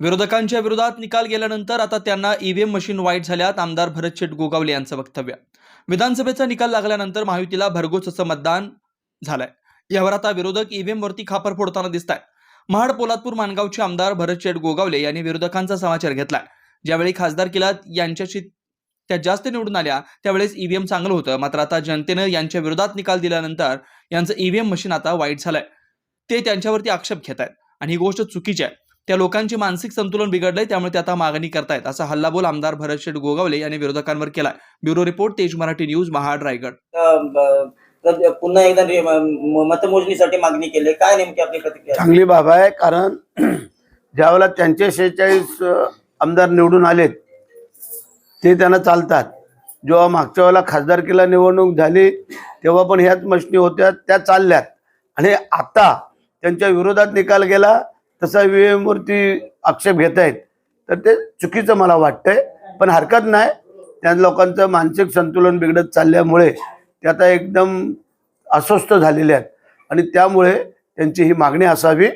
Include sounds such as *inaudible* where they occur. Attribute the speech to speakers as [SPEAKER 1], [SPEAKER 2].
[SPEAKER 1] विरोधकांच्या विरोधात निकाल गेल्यानंतर आता त्यांना ईव्हीएम मशीन वाईट झाल्यात आमदार भरत शेट गोगावले यांचं वक्तव्य. विधानसभेचा निकाल लागल्यानंतर महायुतीला भरघोस असं मतदान झालंय. यावर आता विरोधक ईव्हीएम वरती खापर फोडताना दिसत आहेत महाड पोलादपूर मानगावचे आमदार भरत शेट गोगावले यांनी विरोधकांचा समाचार घेतलाय. ज्यावेळी खासदार किलात यांच्याशी त्या जास्त निवडून आल्या त्यावेळेस ईव्हीएम चांगलं होतं. मात्र आता जनतेनं यांच्या विरोधात निकाल दिल्यानंतर यांचं ईव्हीएम मशीन आता वाईट झालंय. ते त्यांच्यावरती आक्षेप घेत आहेत आणि ही गोष्ट चुकीची आहे. त्या लोकांचे मानसिक संतुलन बिघडलंय त्यामुळे ते आता मागणी करतायत. असा हल्लाबोल आमदार भरत शेठ गोगावले यांनी विरोधकांवर केलाय. ब्युरो रिपोर्ट तेज मराठी न्यूज महाड रायगड.
[SPEAKER 2] पुन्हा एकदा मतमोजणीसाठी मागणी केली. काय नेमकी आपली प्रतिक्रिया?
[SPEAKER 3] चांगली बाब आहे कारण *clears throat* ज्यावेळेला त्यांचे शेहेचाळीस आमदार निवडून आलेत ते त्यांना चालतात. जेव्हा मागच्या वेळेला खासदारकीला निवडणूक झाली तेव्हा पण ह्याच मशनी होत्या त्या चालल्यात. आणि आता त्यांच्या विरोधात निकाल गेला तसा VVM आक्षेप घेत आहेत. तर ते चुकीचं मला वाटतंय. पण हरकत नाही. त्या लोकांचं मानसिक संतुलन बिघडत चालल्यामुळे ते आता एकदम अस्वस्थ झालेले आहेत. आणि त्यामुळे त्यांची ही मागणी असावी.